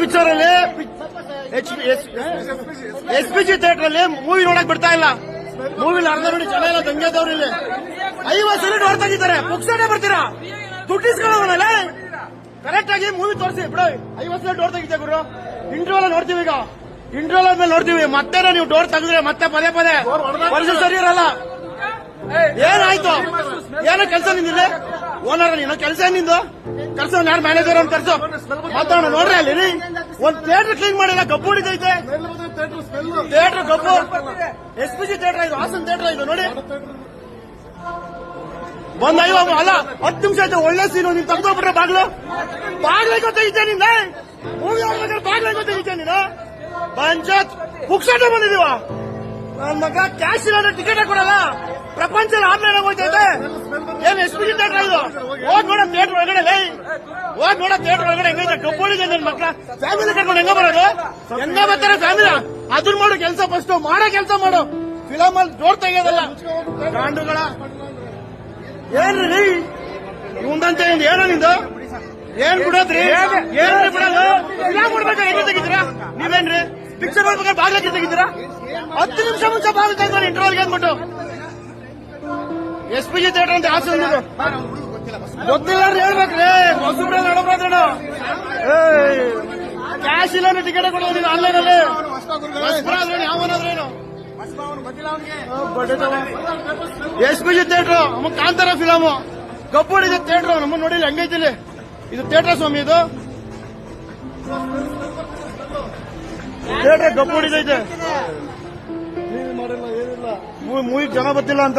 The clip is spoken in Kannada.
ಪಿಕ್ಚರ್ ಅಲ್ಲಿ ಎಸ್ ಪಿ ಜಿ ಥಿಯೇಟರ್ ಅಲ್ಲಿ ಮೂವಿ ನೋಡಕ್ ಬಿಡ್ತಾ ಇಲ್ಲ. ಮೂವಿ ಅರ್ಧ ನೋಡಿ ಜನ ಎಲ್ಲ ದಂಗೆದವ್ರು ಇಲ್ಲಿ. ಐವತ್ತು ಸಲ ನೋಡ್ತಾ ಇದ್ದಾರೆ ಪುಕ್ಸಟೆ ಬರ್ತೀರಾ? ದುಡ್ಡಿಸ್ಕೊಳ್ಳೋನಲ್ಲ ಕರೆಕ್ಟ್ ಆಗಿ ಮೂವಿ ತೋರಿಸಿ. ಬಿಡು, ಐವತ್ತು ಸಲ ಡೋರ್ ತೆಗಿತೆ ಗುರು? ಇಂಟರ್ವಲ್ ನೋಡ್ತೀವಿ ಈಗ. ಇಂಟರ್ವಲ್ ಆದ್ಮೇಲೆ ನೋಡ್ತೀವಿ. ಮತ್ತೆ ನೀವು ಡೋರ್ ತೆಗೆದ್ರೆ ಮತ್ತೆ ಪದೇ ಪದೇ. ಸರಿ ಇರಲ್ಲ. ಏನಾಯ್ತು? ಏನೋ ಕೆಲಸ ನಿಂದಿಲ್ಲ? ಓನರ್ ನೀನು ಕೆಲಸ ನಿಂದು? ಕರ್ಸೋ ಯಾರು ಮ್ಯಾನೇಜರ್ ಅಂತ ಕರ್ಸೋ ಮಾತಾಡೋಣ, ನೋಡ್ರಿ ಅಲ್ಲಿ. ಒಂದ್ ಥಿಯೇಟರ್ ಕ್ಲೀನ್ ಮಾಡಿಲ್ಲ ಗಬ್ಬು ಹಿಡಿದೈತೆ ಥಿಯೇಟರ್ ಗಬ್ಬು ಎಸ್ ಪಿ ಜಿ ಥಿಯೇಟರ್ ಇದು, ಹಾಸನ್ ಥಿಯೇಟರ್ ಇದು, ನೋಡಿ. ಒಂದ್ ಐವ ಅಲ್ಲ, ಹತ್ತು ನಿಮಿಷ ಆಯ್ತು, ಒಳ್ಳೆ ಸೀನು ನೀನ್ ತೆಗ್ದೋಗ್ಬಿಟ್ರೆ ಬಾಗ್ಲು. ಬಾಗ್ಲ ಗೊತ್ತಾಗಿದ್ದೆ ನಿಂದ. ಮೂವಿ ನೋಡ್ಬೇಕಾದ್ರೆ ಬಾಗ್ಲ ಗೊತ್ತಾಗಿದ್ದೆ ನೀನು. ಪಂಚಾಯತ್ ಹುಕ್ಸಾಟ ಬಂದಿದೀವ ನನ್ ಮಗ ಕ್ಯಾಶ್ ಇಲ್ಲ ಟಿಕೆಟ್ ಕೊಡಲ್ಲ. ಪ್ರಪಂಚ ಆನ್ಲೈನ್ ಹೋಗ್ತೈತೆ ಏನ್ ಪಿ ಥಿಯೇಟರ್ ಇದು? ಹೋಗ್ ನೋಡ ಥಿಯೇಟರ್ ಒಳಗಡೆ, ಲೈ. ಹೋಗ್ ನೋಡ ಥಿಯೇಟರ್ ಒಳಗಡೆ ಹೆಂಗೈತೆ? ಕಪ್ಪೋಳಿದೆ ನನ್ನ ಮಕ್ಕಳ ಫ್ಯಾಮಿಲಿ ಕಟ್ಕೊಂಡು ಹೆಂಗ ಬರೋದು? ಹೆಂಗ ಬರ್ತಾರೆ ಫ್ಯಾಮಿಲಿ ಅದನ್ನ ಮಾಡು ಕೆಲಸ ಫಸ್ಟ್ ಮಾಡೋ, ಕೆಲಸ ಮಾಡು. ಫಿಲಮ್ ಅಲ್ಲಿ ಜೋರ್ ತೆಗಿಯೋದಲ್ಲ. ಗಾಂಡುಗಳ. ಏನ್ರಿ ಇವಂದಂತೆ ಒಂದು ಏನೋ ನಿಂದು? ಏನ್ ಬಿಡೋದ್ರಿ? ಏನ್ರಿ ಬಿಡೋದು? ಫಿಲಮ್ ನೋಡ್ಬೇಕಾದ್ರೆ ಹೆಂಗ ತೆಗಿತೀರಾ? ನೀವೇನ್ರಿ? ಪಿಕ್ಚರ್ ಮಾಡ್ಬೇಕಾದ್ರೆ ಬಾಗ್ಲಕ್ಕೆ ತೆಗಿತೀರಾ? ಹತ್ತು ನಿಮಿಷ ಮುಂಚೆ ಬಾಗಿಲು ತೆಗ್ದಾರೆ ಇಂಟರ್ವಲ್ಗೆ ಅಂದ್ಬಿಟ್ಟು ಎಸ್ ಪಿ ಜಿ ಥಿಯೇಟರ್ ಅಂತ ಅಂದಿದ್ದು ಗೊತ್ತಿಲ್ಲ ಹೇಳ್ಬೇಕ್ರಿ ಹೊಸಬ್ರೆ ನೋಡಬ್ರಾದ್ರಣ ಕ್ಯಾಶ್ ಇಲ್ಲ ಟಿಕೆಟ್ ಕೊಡೋದು ನೀವು ಆನ್ಲೈನ್ ಅಲ್ಲಿ ಯಾವನಾದ್ರೇನು ಎಸ್ ಪಿ ಜಿ ಥಿಯೇಟರ್ ನಮ್ಮ ಕಾಂತಾರ ಫಿಲಮ್ ಇದೆ ಥಿಯೇಟರ್ ನಮ್ಮ ನೋಡಿಲ್ಲ ಹೆಂಗೈತಿ ಇಲ್ಲಿ ಇದು ಥಿಯೇಟರ್ ಸ್ವಾಮಿ ಇದು ಥಿಯೇಟರ್ ಕಪ್ಪು ಹೊಡಿದೈತೆ ಮೂವಿ ಜನ ಗೊತ್ತಿಲ್ಲ ಅಂತ